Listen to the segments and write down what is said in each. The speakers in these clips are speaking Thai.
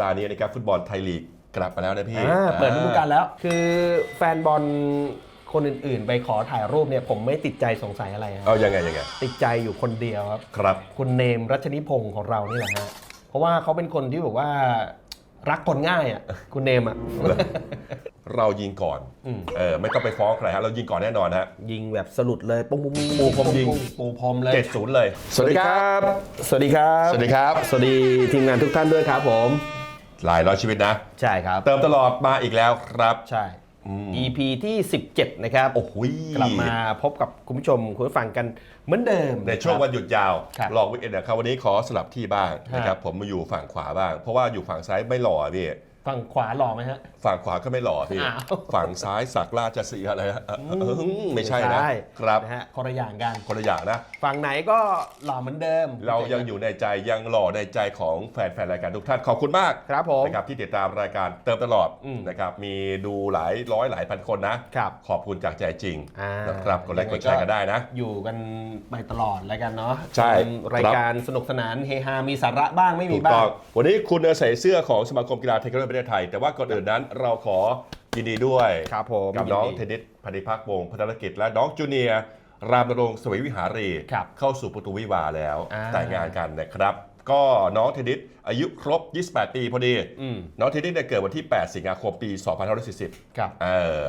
ปดาห์นี้นะครับฟุตบอลไทยลีกกลับมาแล้วนะพี่อ่าเปิดฤดูกาลแล้ว คือแฟนบอลคนอื่นๆ ไปขอถ่ายรูปเนี่ยผมไม่ติดใจสงสัยอะไรคเอารับยังไงยังไงติดใจอยู่คนเดียวครับ ครับ คุณเนมรัชนิพงศ์ของเรานี่แหละฮะ เพราะว่าเขาเป็นคนที่แบบว่ารักคนง่ายอะ คุณเนมอะ เรายิงก่อนอืม เออไม่ต้องไปฟ้องใครฮะเรายิงก่อนแน่นอนฮะ ยิงแบบสลุดเลยปุ้งปุ้งปูพรมยิง ปูพรมเลย เจ็ดศูนย์เลย สวัสดีครับ สวัสดีครับ สวัสดีครับ สวัสดีทีมงานทุกท่านด้วยครับผม หลายร้อยชีวิตนะ ใช่ครับ เติมตลอดมาอีกแล้วครับ ใช่ EP ที่ 17 นะครับ โอ้โหกลับมาพบกับคุณผู้ชมคุณผู้ฟังกันเหมือนเดิมในช่วงวันหยุดยาวครับลองวิกเอนนะครับวันนี้ขอสลับที่บ้างนะครับฮะผมมาอยู่ฝั่งขวาบ้าง เพราะว่าอยู่ฝั่งซ้ายไม่หล่อพี่ ฝั่งขวาหล่อไหมฮะ ฝั่งขวาก็ไม่หล่อพี่อ้าว ฝั่งซ้ายสักราชสีห์อะไรฮะเออเออไม่ใช่นะไม่ครับนะฮะคนละอย่างกัน คนละอย่างนะ ฝั่งไหนก็หล่อเหมือนเดิมเรายังอยู่ในใจยังหล่อในใจของแฟนๆรายการทุกท่านขอบคุณมากครับผม นะครับที่ติดตามรายการเติมตลอดอืม นะครับมีดูหลายร้อยหลายพันคนนะ ครับ ขอบคุณจากใจจริงอ่า นะครับกดไลค์กดแชร์กันได้นะ อยู่กันไปตลอดแล้วกันเนาะใช่เป็นรายการสนุกสนานเฮฮามีสาระบ้างไม่มีถูกบ้าต้องง วันนี้คุณใส่เสื้อของสมาคมกีฬาเทควันโดประเทศไทย แต่ว่าก่อนอื่นนั้นเราขอยินดีด้วยครับผมกับน้องยินดีเทนนิสพันธิพักษ์วงศ์พัฒนกิจและน้องจูเนียร์รามนรงค์สวยวิหารีครับเข้าสู่ประตูวิวาห์แล้วอ่าแต่งงานกันนะครับ ก็น้องเทนนิสอายุครบ 28 ปีพอดีอืมน้องเทนนิสเนี่ยเกิดวันที่ 8 สิงหาคมปี 2540ครับเออ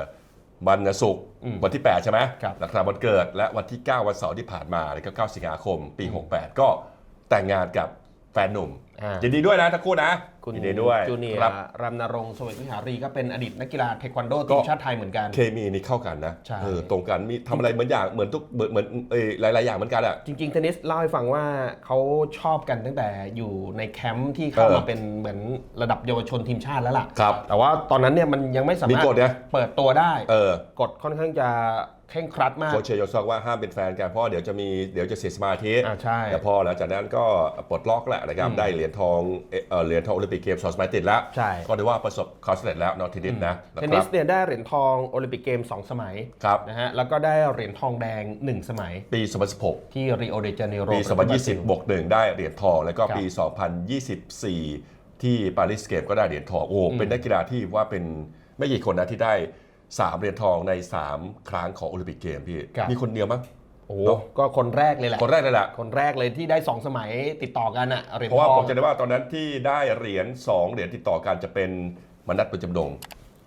วันศุกร์อืมวันที่ 8 ใช่ไหมครับนะครับวันเกิดและวันที่ 9 วันเสาร์ที่ผ่านมานะครับ9สิงหาคมปี 68 ก็แต่งงานกับแฟ นหนุ่มอ่ายินดีด้วยนะทั้งคู่นะคุณยินดีด้วยจูเนียครับร์รำนรงค์สวัสดิ์วิหารีก็เป็นอดีตนักกีฬาเทควันโดก็ทีมชาติไทยเหมือนกัน เคมีนี่เข้ากันนะใช่เออตรงกันมีทำอะไรเหมือนอย่างเหมือนทุกเหมือนเหมือนเอยหลาย ๆ อย่างเหมือนกันอะจริง ๆ เทนนิสเล่าให้ฟังว่าเขาชอบกันตั้งแต่อยู่ในแคมป์ที่เข้าเออมาเป็นเหมือนระดับเยาวชนทีมชาติแล้วล่ะครับแต่ว่าตอนนั้นเนี่ยมันยังไม่สามารถมีกฎนะเปิดตัวได้เออกฎค่อนข้างจะ เคร่งครัดมาก โคชเชยศอกว่าห้ามเป็นแฟนกันเพราะเดี๋ยวจะมีเดี๋ยวจะเสียสมาธิอ่าใช่แต่พอหลังจากนั้นก็ปลดล็อกแหละนะครับได้เหรียญทองเอ่อเอ่อเหรียญทองโอลิมปิกเกมสองสมัยติดแล้วใช่ ก็ถือว่าประสบความสำเร็จแล้วน้องเทนนิสนะเทนนิสเนี่ยได้เหรียญทองโอลิมปิกเกม 2 สมัยครับนะฮะแล้วก็ได้เหรียญทองแดง 1 สมัยปี 2016 ที่ริโอเดจาเนโรปี2020 บวกหนึ่งได้เหรียญทอง แล้วก็ครับปี 2024 ที่ปารีสเกมก็ได้เหรียญทอง โอ้ เป็นนักกีฬาที่ว่าเป็นไม่กี่คนนะที่ได้ 3 เหรียญทองใน 3 ครั้งของโอลิมปิกเกมพี่ ครับ มีคนเดียวมั้ง โอ้เนอะ ก็คนแรกเลยแหละคนแรกเลยแหละ คนแรกเลยที่ได้2สมัยติดต่อกันอะเหรียญเพราะว่าทองผมจะได้ว่าตอนนั้นที่ได้เหรียญ2เหรียญติดต่อกันจะเป็นมนัดประจำดง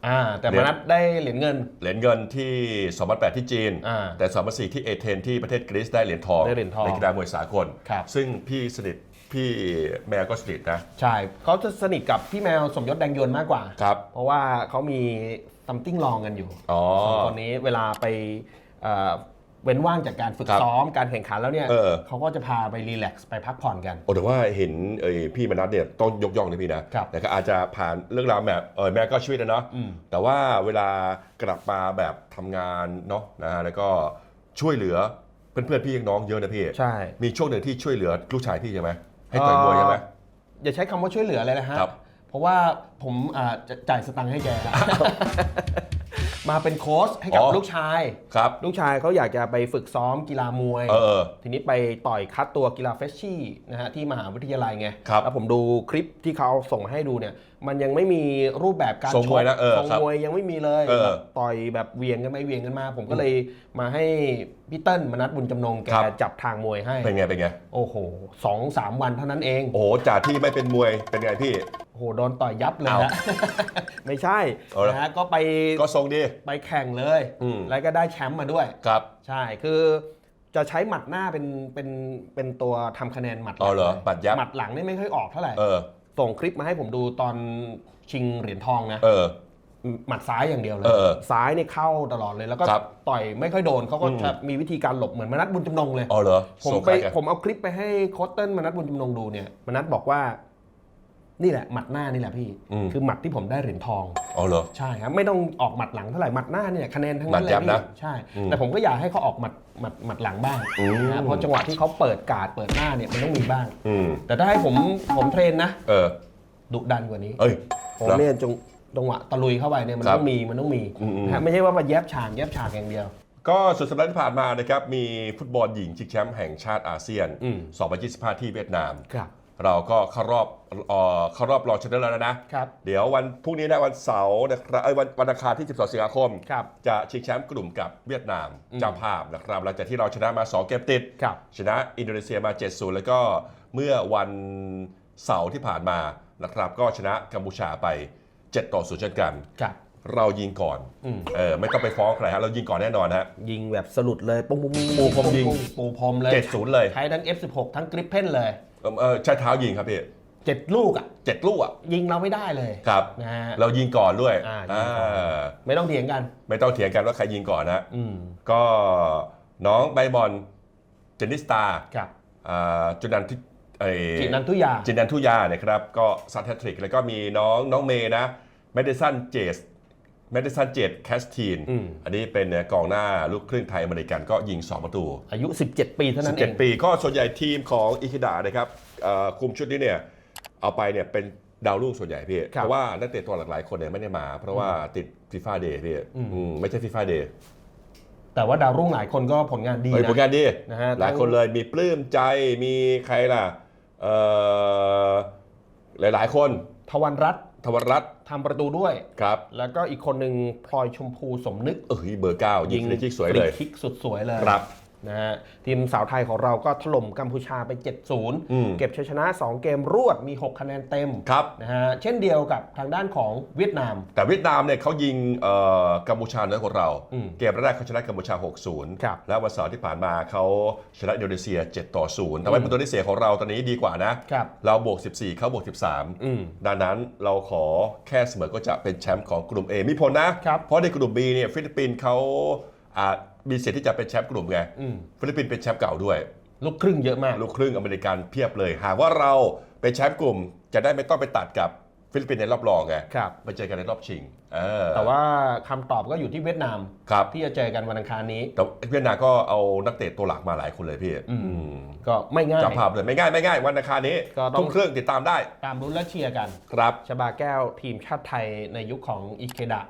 อ่าแต่เหรีมยญ นัดได้เหรียญเงิน เหรียญเงินที่2008ที่จีน อ่าแต่2004ที่เอเธนที่ประเทศกรีซได้เหรียญทองได้เหรียญทองในกีฬามวยสากล ครับ ซึ่งพี่สนิท พี่แมวก็สนิทนะ ใช่เขาจะสนิทกับพี่แมวสมยศแดงยนต์มากกว่า ครับ เพราะว่าเขามีซัมติ้งลองกันอยู่อ๋อสองคนนี้เวลาไปเอ่อเว้นว่างจากการฝึกครับซ้อมการแข่งขันแล้วเนี่ยเออ เขาก็จะพาไปรีแลกซ์ไปพักผ่อนกัน โอ้แต่ว่าเห็นเอ้ยพี่มนัสเนี่ยต้องยกย่องนะพี่นะครับแต่ก็อาจจะผ่านเรื่องราวแบบเออแม่ก็ชีวิตนะเนาะอืมแต่ว่าเวลากลับมาแบบทำงานเนาะนะฮะแล้วก็ช่วยเหลือเพื่อนๆพี่น้องเยอะนะพี่ใช่ มีช่วงหนึ่งที่ช่วยเหลือลูกชายพี่ใช่ไหม ให้ต่อยมวยใช่ไหม อย่าใช้คำว่าช่วยเหลือเลยนะฮะ ครับ เพราะว่าผมอ่าจะจ่ายสตังค์ให้แกแล้วมาเป็นโค้ชให้กับอ๋อลูกชาย ครับ ลูกชายเขาอยากจะไปฝึกซ้อมกีฬามวยเออเออ ทีนี้ไปต่อยคัดตัวกีฬาเฟชชี่นะฮะที่มหาวิทยาลัยไง ครับแล้วผมดูคลิปที่เขาส่งมาให้ดูเนี่ย มันยังไม่มีรูปแบบการทรงมวยนะเออทรงครับมวยยังไม่มีเลยเออแบบต่อยแบบเวียงกันไปเวียงกันมา ผมก็เลยมาให้พี่เติ้ลมนัดบุญจำนงแกครับ จับทางมวยให้ เป็นไงเป็นไงโอ้โหสองสามวันเท่านั้นเองโอ้โหจากที่ไม่เป็นมวยเป็นไงพี่ โอ้โหโดนต่อยยับเลยเอาฮะไม่ใช่เอาละ นะฮะก็ไปก็ทรงดี ไปแข่งเลย อืม แล้วก็ได้แชมป์มาด้วย ครับ ใช่ คือจะใช้หมัดหน้าเป็นเป็นเป็นตัวทำคะแนนหมัดอ๋อเหรอลยหมัดยับ หมัดหลังนี่ไม่ค่อยออกเท่าไหร่ เออ ส่งคลิปมาให้ผมดูตอนชิงเหรียญทองนะเออ หมัดซ้ายอย่างเดียวเลย เออซ้ายนี่เข้าตลอดเลยแล้วก็ครับต่อยไม่ค่อยโดนเขาก็อืม จะมีวิธีการหลบเหมือนมนัดบุญจำนงเลย อ๋อเหรอผมทรงไปคล้ายกัน ผมเอาคลิปไปให้โค้ชเติ้ลมนัดบุญจำนงดูเนี่ยมนัดบอกว่า นี่แหละหมัดหน้านี่แหละพี่ อืม คือหมัดที่ผมได้เหรียญทอง อ๋อเหรอ ใช่ครับไม่ต้องออกหมัดหลังเท่าไหร่หมัดหน้าเนี่ยคะแนนทั้งนั้นหมัเลดยยับนะพี่ใช่ อืมแต่ผมก็อยากให้เขาออกหมัดหมัดหมัดหลังบ้างอืม นะเพราะจังหวะที่เขาเปิดการ์ดเปิดหน้าเนี่ยมันต้องมีบ้าง อืม แต่ถ้าให้ผมผมเทรนนะเออ ดุดันกว่านี้เอ้ยผมเหรอ เนี่ยจงจังหวะตะลุยเข้าไปเนี่ยมันครับต้องมีมันต้องมีอืมๆนะฮะไม่ใช่ว่ามาแยบฉากแยบฉากอย่างเดียว ก็สุดสัปดาห์ที่ผ่านมานะครับ มีฟุตบอลหญิงชิงแชมป์แห่งชาติอาเซียน อืม 2025 ที่เวียดนาม ครับ เราก็เข้ารอบเอ่อเข้ารอบรองชนะเลิศแล้วนะ ครับ เดี๋ยววันพรุ่งนี้นะวันเสาร์นะครับเอ้ยวันวันอังคารที่ 12 สิงหาคม ครับ จะชิงแชมป์กลุ่มกับเวียดนามอืม เจ้าภาพนะครับหลังจากที่เราชนะมา 2 เกมติด ครับ ชนะอินโดนีเซียมา 7-0 แล้วก็เมื่อวันเสาร์ที่ผ่านมานะครับ ก็ชนะกัมพูชาไป 7 ต่อ0เช่นกัน ครับ เรายิงก่อนอืม เออไม่ต้องไปฟ้องใครฮะเรายิงก่อนแน่นอนฮะ ยิงแบบสลุดเลยปุ้งปุ้งปุ้งปูพรมยิง ปูพรมเลย 7-0 เลย ใช้ทั้ง F16 ทั้งกริปเพนเลย เออเออใช้เท้ายิงครับพี่เจ็ดลูกอะ เจ็ดลูกอะยิงเราไม่ได้เลยครับนะฮะ เรายิงก่อนด้วยอ่ายิงก่อนอ่าไม่ต้องเถียงกัน ไม่ต้องเถียงกันว่าใครยิงก่อนนะ อืมก็น้องใบบอลเจนนิสตาครับอ่าจุนันทิเอ่อ จินันทุยา จินนันทุยาเนี่ยครับก็ซัดแฮตทริกแล้วก็มีน้องน้องเมย์นะเมดิสันเจส เมดิสันเจดแคสทีนอืมอันนี้เป็นกองหน้าลูกครึ่งไทยอเมริกันก็ยิง 2 ประตู อายุ 17 ปีเท่านั้นเอง17 ปีก็ส่วนใหญ่ทีมของอิคิดะนะครับเอ่อคุมชุดนี้เนี่ยเอาไปเนี่ยเป็นดาวรุ่งส่วนใหญ่พี่ครับเพราะว่านักเตะตัวหลายๆคนเนี่ยไม่ได้มา เพราะว่าติดฟีฟ่าเดย์พี่อืมอืมไม่ใช่ฟีฟ่าเดย์แต่ว่าดาวรุ่งหลายคนก็ผลงานดีเฮ้ยนะผลงานดีนะฮะหลายคนเลยมีปลื้มใจมีใครล่ะเอ่อหลายๆคนทวันรัต น์ธวรัตน์ทำประตูด้วย ครับ แล้วก็อีกคนหนึ่งพลอยชมพูสมนึกเออเบอร์เก้ายิงฟรีคิกสวยเลย ฟรีคิกสุดสวยเลย ครับ นะฮะทีมสาวไทยของเราก็ถล่มกัมพูชาไปอืม7-0 เก็บชัยชนะ 2 เกมรวดมี 6 คะแนนเต็มครับนะฮะเช่นเดียวกับทางด้านของเวียดนาม แต่เวียดนามเนี่ยเขายิงเอ่อกัมพูชาน้อยกว่าเรา อืมเกมแรกเขาชนะกัมพูชา6-0ครับแล้ววันเสาร์ที่ผ่านมาเขาชนะอินโดนีเซีย 7 ต่อ0แต่ว่าประตูได้เสียของเราตอนนี้ดีกว่านะ ครับ เราบวก 14 เขาบวก อืม13 ดังนั้นเราขอแค่เสมอก็จะเป็นแชมป์ของกลุ่ม A มีผลนะครับ เพราะในกลุ่ม B เนี่ยฟิลิปปินส์เขา อ่ามีสิทธิ์ที่จะเป็นแชมป์กลุ่มไงอืมฟิลิปปินส์เป็นแชมป์เก่าด้วย ลูกครึ่งเยอะมาก ลูกครึ่งอเมริกันเพียบเลย หากว่าเราเป็นแชมป์กลุ่มจะได้ไม่ต้องไปตัดกับฟิลิปปินส์ในรอบรองไงครับ ไปเจอกันในรอบชิงเออแต่ว่าคำตอบก็อยู่ที่เวียดนาม ครับที่จะเจอกันวันอังคารนี้ แต่เวียดนามก็เอานักเตะตัวหลักมาหลายคนเลยพี่อืม อืมก็ไม่ง่าย จับภาพเลยไม่ง่ายไม่ง่ายวันอังคารนี้ก็ต้อง ทุ่มครึ่งติดตามได้ตามรุ้นและเชียร์กัน ครับ ชบาแก้วทีมชาติไทยในยุคของอิเคดะ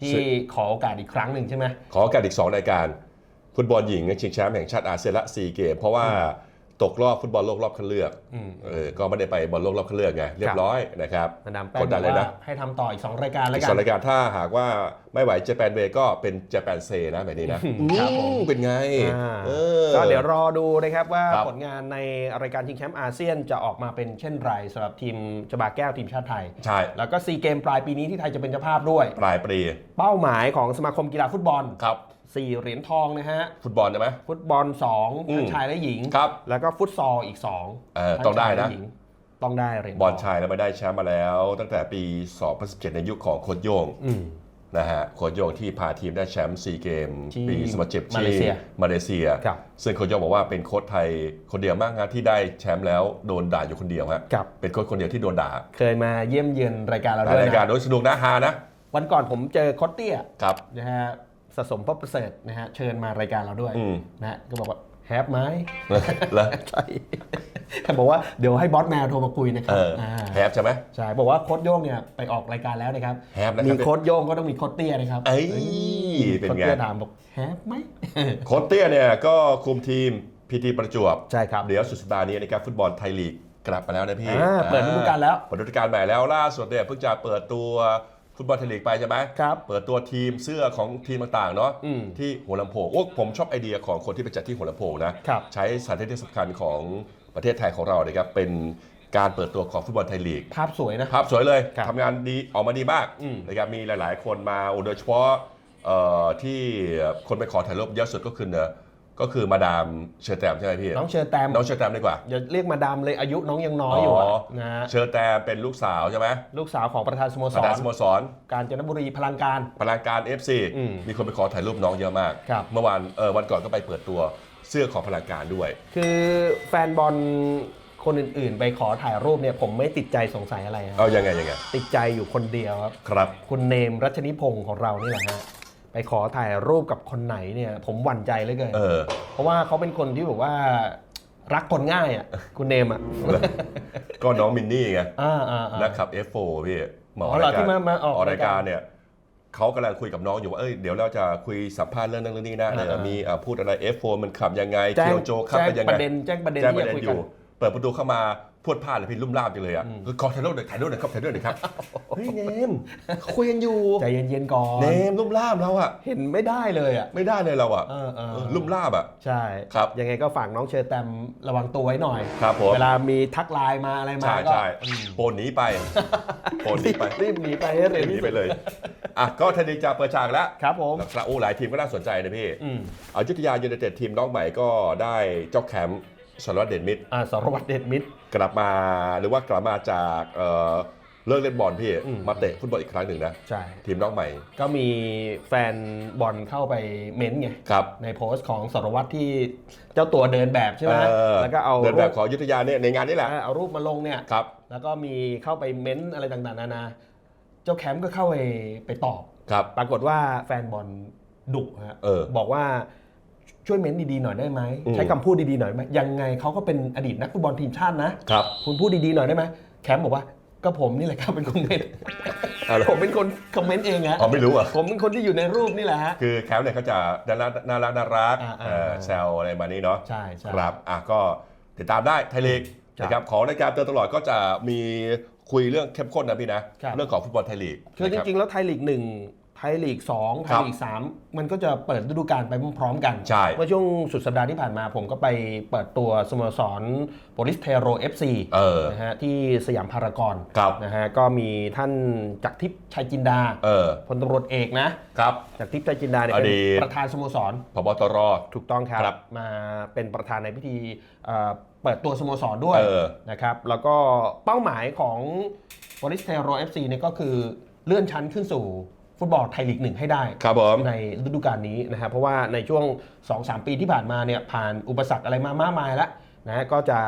ที่ซึ่งขอโอกาสอีกครั้งหนึ่งใช่ไหมขอโอกาสอีก2รายการฟุตบอลหญิงชิงแชมป์แห่งชาติอาเซียนละ4เกม เพราะว่า ตกรอบฟุตบอลโลกรอบคัดเลือกอืม เออก็ไม่ได้ไปบอลโลกรอบคัดเลือกไงเรียบร้อยนะครับ มาดามแป้งกดดันเลยบอกนะว่าให้ทำต่ออีก 2 รายการแล้วอีกกัสองนรายการถ้าหากว่าไม่ไหวเจแปนเวก็เป็นเจแปนเซนะแบบนี้นะครับผม อืมเป็นไงอ่าเออ ก็เดี๋ยวรอดูนะครับว่าครับ ผลงานในรายการชิงแชมป์อาเซียนจะออกมาเป็นเช่นไรสำหรับทีมชบาแก้วทีมชาติไทย ใช่แล้วก็ซีเกมปลายปีนี้ที่ไทยจะเป็นเจ้าภาพด้วย ปลายปีเป้าหมายของสมาคมกีฬาฟุตบอล ครับ 4เหรียญทองนะฮะ ฟุตบอลใช่ไหม ฟุตบอล2อืม ทั้งชายและหญิง ครับ แล้วก็ฟุตซอลอีก2เออต้องได้นะต้องได้เหรียญทงบอลชายเราไม่ได้แชมป์มาแล้ว ตั้งแต่ปี 2017 ในยุคของโค้ชโยงอืม นะฮะโค้ชโยงที่พาทีมได้แชมป์ซีเกม ที่ปี2017มาเลที่เซียมาเลเซีย ครับ ซึ่งโค้ชโยงบอกว่าเป็นโค้ชไทยคนเดียวมากนะที่ได้แชมป์แล้วโดนด่าอยู่คนเดียวฮะครับเป็นโค้ชคนเดียวที่โดนด่าเคยมาเยี่ยมเยือนรายการเราด้วยรายการนะโดยสนุกนะฮานะ วันก่อนผมเจอโคตเตี้ยครับ นะฮะ สะสมพบประเสริฐนะฮะเชิญมารายการเราด้วยอืม นะฮะก็บอกว่าแฮปไหมแล้วใช่ท่านบอกว่าเดี๋ยวให้บอสแมวโทรมาคุยนะครัเอบออ่าแฮปใช่ไหม ใช่บอกว่าโค้ดโย่งเนี่ยไปออกรายการแล้วนะครับแฮปนะครับ มีโค้ดโย่งก็ต้องมีโค้ดเตี้ยนะครับเอ้ยเป็นไงโค้ดเตี้ยถามบอกแฮปไหม โค้ชเตี้ยเนี่ยก็คุมทีมพีทีประจวบใช่ครับเดี๋ยวสุดสัปดาห์นี้นะครับฟุตบอลไทยลีกกลับมาแล้วนะพี่อ่าเปิดฤดูกาลแล้ว เปิดฤดูกาลใหม่แล้วล่าสุดเนี่ยเพิ่งจะเปิดตัว ฟุตบอลไทยลีกไปใช่ไหมครับเปิดตัวทีมเสื้อของทีมต่างๆเนาะอืมที่หัวลำโพงโอ้ผมชอบไอเดียของคนที่ไปจัดที่หัวลำโพงนะครับใช้สถานที่ที่สำคัญของประเทศไทยของเรานะครับเป็นการเปิดตัวของฟุตบอลไทยลีก ภาพสวยนะ ภาพสวยเลยครับทำงานดีออกมาดีมากอืมนะครับมีหลายๆ คนมาโอ้โดยเฉพาะเอ่อที่คนไปขอถ่ายรูปเยอะสุดก็คือเนอะ ก็คือมาดามเชอร์แตมใช่ไหมพี่ น้องเชอร์แตมน้องเชอร์แตมดีกว่าอย่าเรียกมาดามเลยอายุน้องยังน้อยอยู่อะอ๋อนะฮะเชอร์แตมเป็นลูกสาวใช่ไหมลูกสาวของประธานสโมสประรธานสโมสร กาญจนบุรีพลังการ พลังการ FC อืมมีคนไปขอถ่ายรูปน้องเยอะมาก ครับ เมื่อวานเออวันก่อนก็ไปเปิดตัวเสื้อของพลังการด้วย คือแฟนบอลคนอื่นๆ ไปขอถ่ายรูปเนี่ยผมไม่ติดใจสงสัยอะไรครับเอายังไงยังไงติดใจอยู่คนเดียวครับ ครับ คุณเนมรัชนิพงศ์ของเรานี่แหละฮะ ไปขอถ่ายรูปกับคนไหนเนี่ย ผมหวั่นใจเหลยเกินเออ เพราะว่าเขาเป็นคนที่แบบว่ารักคนง่ายอะคุณเนมอะก็น้องมินนี่ไงอ่าอ่าอ่า นักขับ F4 พี่หมออ๋อเหรอรายการที่มามาออกรายการเนี่ยเขากำลังคุยกับน้องอยู่ว่าเอ้ยเดี๋ยวเราจะคุยสัมภาษณ์เรื่องนั้นเรื่องนี้นะอ่าเดี๋ยวมีอ่าพูดอะไร F4 มันขับยังไงแจ้งเคียวโจขับแจ้งเป็นยังปไงระเด็นแจ้งประเด็นแจ้งที่ประจะเด็นคุยอกันยู่เปิดประตูเข้ามา พรวดพลาดเลยพี่ลุ่มล่ามจังเลยอะขอถ่ายรูปหน่อยถ่ายรูปหน่อยครับถ่ายรูปหน่อยครับเฮ้ยเนมคุยกันอยู่ใจเย็นๆก่อนเนมลุ่มล่ามเราอะเห็นไม่ได้เลยอะไม่ได้เลยเราอะเออเออเออลุ่มล่ามอะใช่ครับยังไงก็ฝากน้องเชอร์แตมระวังตัวไว้หน่อยครับผมเวลามีทักไลน์มาอะไรมาใช่ก็ใช่โปนหนีไปโปนหนีไปรีบหนีไปให้เร็วหนีที่ไปสุดเลยอะก็ไทยลีกจะเปิดฉากแล้วครับผมนะครับโอ้หลายทีมก็น่าสนใจนะพี่อืมอยุธยายูไนเต็ดทีมน้องใหม่ก็ได้เจ้าแคมป์ สารวัตรเด่นมิตรอ่าสรวัตรเดชมิตร กลับมาหรือว่ากลับมาจากเอ่อเลิกเล่นบอลพี่อืม มาเตะฟุตบอลอีกครั้งหนึ่งนะ ใช่ ทีมน้องใหม่ก็มีแฟนบอลเข้าไปเม้นต์ไง ครับในโพสต์ของสรวัตรที่เจ้าตัวเดินแบบใช่ไหมเออแล้วก็เอาเดินแบบรูปของอยุธยาเนี่ยในงานนี้แหละเออเอารูปมาลงเนี่ย ครับ แล้วก็มีเข้าไปเม้นต์อะไรต่างๆนานา เจ้าแคมป์ก็เข้าไปไปตอบ ครับ ปรากฏว่าแฟนบอลดุฮะเออ บอกว่า ช่วยเม้นต์ดีๆหน่อยได้ไหมอืมใช้คำพูดดีๆหน่อยไหมยังไงเขาก็เป็นอดีตนักฟุตบอลทีมชาตินะครับคุณพูดดีๆหน่อยได้ไหมแคมป์บอกว่าก็ผมนี่แหละครับเป็นคนเม้นต์อะไรผมเป็นคนคอมเมนต์เองฮะอ๋อไม่รู้อะผมเป็นคนที่อยู่ในรูปนี่แหละฮะคือแคมป์เนี่ยเขาจะน่ารักน่ารักน่ารักอ่าอ่าเออแซวอะไรมานี้เนาะใช่ใช่ครับอะก็ติดตามได้ไทยลีกครับนะครับของรายการเตือนตลอดก็จะมีคุยเรื่องเข้มข้นนะพี่นะครับเรื่องของฟุตบอลไทยลีกคือจริงๆ แล้วไทยลีกหนึ่งไท ยลีกสองไทครัยบลีกสามมันก็จะเปิดฤดูกาลไปพร้อมๆกันใช่เมื่อช่วงสุดสัปดาห์ที่ผ่านมาผมก็ไปเปิดตัวสโมสรโปลิสเทโร FC เออนะฮะที่สยามพารากอนครับนะฮะก็มีท่านจักรทิพย์ชัยจินดาเออพลตำรวจเอกนะครับจักรทิพย์ชัยจินดาเนี่ยอเป็นดีตประธานสโมสรพบตรถูกต้องครับครับมาเป็นประธานในพิธีเอ่อเปิดตัวสโมสรด้วยเออนะครับแล้วก็เป้าหมายของโปลิสเทโร FC เนี่ยก็คือเลื่อนชั้นขึ้นสู่ ฟุตบอลไทยลีกหนึ่งให้ได้ครับผมในฤดูกาลนี้นะครับเพราะว่าในช่วง 2-3 ปีที่ผ่านมาเนี่ยผ่านอุปสรรคอะไรมามากมายแล้วนะก็จะ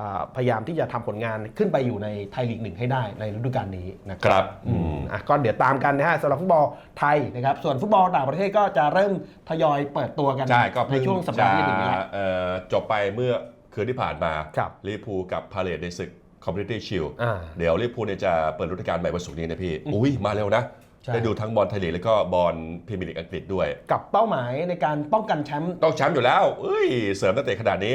อ่าพยายามที่จะทำผลงานขึ้นไปอยู่ในไทยลีกหนึ่งให้ได้ในฤดูกาลนี้นะคครับรับอืมอะก็เดี๋ยวตามกันนะฮะสำหรับฟุตบอลไทยนะครับ ส่วนฟุตบอลต่างประเทศก็จะเริ่มทยอยเปิดตัวกันใช่ก็ในเพิ่งช่วงสัปดาห์ที่จะถึงนี้แหละเอ่อจบไปเมื่อคืนที่ผ่านมาครับลิเวอร์พูลกับพาเลตในศึกคอมมูนิตี้ชิลอ่าเดี๋ยวลิเวอร์พูลเนี่ยจะเปิดฤดูกาลใหม่วันศุกร์นี้นะพี่อุ้ยมาเร็วนะใช่ ได้ดูทั้งบอลไทยลีกแล้วก็บอลพรีเมียร์ลีกอังกฤษด้วย กับเป้าหมายในการป้องกันแชมป์ต้องแชมป์อยู่แล้วเอ้ย เสริมตั้งแต่ขนาดนี้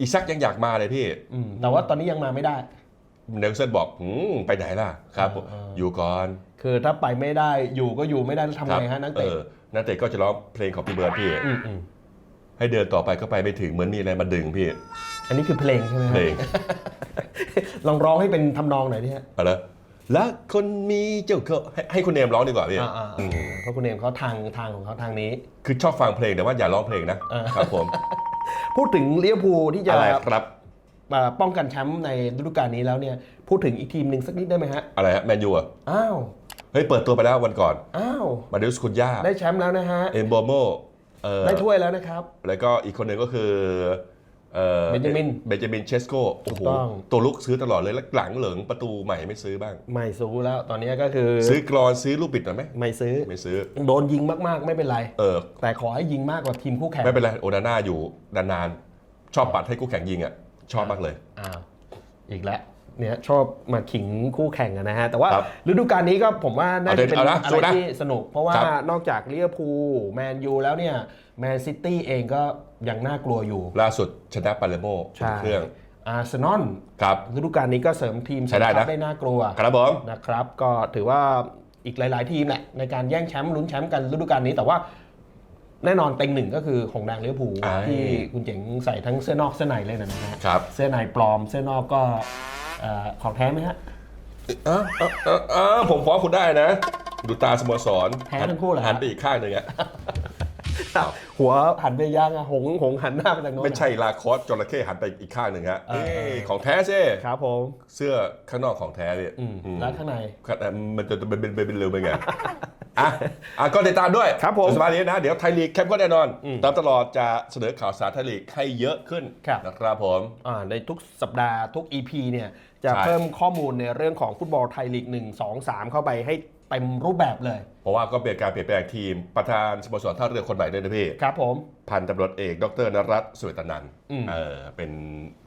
อีซักยังอยากมาเลยพี่อืมแต่ว่าตอนนี้ยังมาไม่ได้ เนลเซนบอกหืมไปไหนล่ะครับเออเอออยู่ก่อน คือถ้าไปไม่ได้อยู่ก็อยู่ไม่ได้แล้วทำไงฮะนักเอเตะอนักเตะก็จะร้องเพลงของพี่เบิร์ดพี่อืมอืมให้เดินต่อไปก็ไปไม่ถึงเหมือนมีอะไรมาดึงพี่ อันนี้คือเพลงใช่ไหมฮะเพลงลองร้องให้เป็นทำนองหน่อยดิฮะอะไร และคนมีเจ้าเขาให้ให้คุณเนมร้องดีกว่าพี่ อ่าอ่าอ่าเพราะคุณเองเขาทางทางของเขาทางนี้ คือชอบฟังเพลงแต่ว่าอย่าร้องเพลงนะเออ ครับผมพูดถึงลิเวอร์พูลที่จะอะไรครับมาป้องกันแชมป์ในฤดูกาลนี้แล้วเนี่ย พูดถึงอีกทีมหนึ่งสักนิดได้ไหมฮะ อะไรฮะแมนยูอะอ้าว เฮ้ยเปิดตัวไปแล้ววันก่อน อ้าว มาดิสคุนย่าได้แชมป์แล้วนะฮะ เอมโบโมเอ่อได้ถ้วยแล้วนะครับ แล้วก็อีกคนหนึ่งก็คือ เอ่อเบนจามิน เบนจามินเชสโกโอ้โหถูกต้อง ตัวลุกซื้อตลอดเลย แล้วหลังเหลิงประตูใหม่ไม่ซื้อบ้าง ไม่ซื้อแล้ว ตอนนี้ก็คือซื้อกรอนซื้อลูกบิดหน่อยไหม ไม่ซื้อ ไม่ซื้อ โดนยิงมากๆ ไม่เป็นไร เออ แต่ขอให้ยิงมากกว่าทีมคู่แข่งไม่เป็นไร โอนาน่าอยู่นานๆ ชอบปัดให้คู่แข่งยิงอะ ชอบมากเลย อ้าวอีกแล้วเนี่ยชอบมาขิงคู่แข่งอะนะฮะ แต่ว่าครับฤดูกาลนี้ก็ผมว่าน่าจะเป็นเอานะอะสู้ไรนะที่สนุก เพราะว่าครับ นอกจากลิเวอร์พูลแมนยูแล้วเนี่ย แมนซิตี้เองก็ยังน่ากลัวอยู่ ล่าสุดชนะปาเลโมใช่เครื่องอาร์เซนอลครับ ฤดูกาลนี้ก็เสริมทีมใช้ได้นะ ได้น่ากลัวครับผมนะครับ ก็ถือว่าอีกหลาย ๆ ทีมแหละในการแย่งแชมป์ลุ้นแชมป์กันฤดูกาลนี้แต่ว่า แน่นอนเต็งหนึ่งก็คือหงแดงลิเวอร์พูลอ่าที่คุณเจ๋งใส่ทั้งเสื้อนอกเสื้อในเลยนะฮะครับเสื้อในปลอมเสื้อนอกก็เอ่อของแท้ไหมฮะ เออเออเออเออผมฟ้องคุณได้นะ ดูตาสโมสรแพ้ทั้งคู่เหรอ หันไปอีกข้างหนึ่งอะ หัวหันไปย่างอะหงหงหันหน้าไปทางโน้น ไม่ใช่ลาคอสจระเข้หันไปอีกข้างหนึ่งฮะเออ เอ้ยของแท้ซิครับผม เสื้อข้างนอกของแท้เนี่ยอืมอืมแล้วข้างในมันจะเป็นเป็นเป็นเป็นเร็วไปไงอะอะก็ติดตามด้วยครับผมสุดสัปดาห์นี้นะ เดี๋ยวไทยลีกแคมป์ก็แน่นอนอืมตามตลอดจะเสนอข่าวสารไทยลีกให้เยอะขึ้นครับ นะครับผม อ่าในทุกสัปดาห์ทุก EP เนี่ย จะใช่ เพิ่มข้อมูลในเรื่องของฟุตบอลไทยลีก 1 2 3 เข้าไปให้ เต็มรูปแบบเลย เพราะว่าก็เป็นการเปลี่ยนแปลงทีมประธานสโมสรท่าเรือคนใหม่ด้วยนะพี่ ครับผม พันตำรวจเอก ดรนรัตน์สุเวตนันท์อืม เออเป็น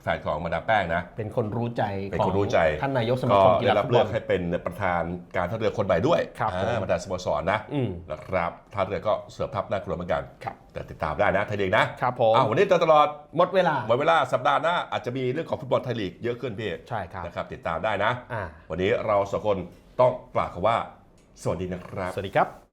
แฟนของมาดามแป้งนะ เป็นคนรู้ใจเป็นขอคงนรู้ใจท่านนายกสมาก็คมกีได้ฬารับฟุตบเลืออลกให้เป็นประธานการท่าเรือคนใหม่ด้วยครับผม อ่าประธานสโมสรนะอืม นะครับท่าเรือก็เสือพับน่ากลัวเหมือนกัน ครับ แต่ติดตามได้นะไทยลีกนะครับผมอ้าววันนี้ตลอดหมดเวลา หมดเวลาสัปดาห์หน้าอาจจะมีเรื่องของฟุตบอลไทยลีกเยอะขึ้นพี่ใช่ครับ นะครับติดตามได้นะ อ่า วันนี้เราสองคนต้องกล่าวคำว่า สวัสดีนะครับ สวัสดีครับ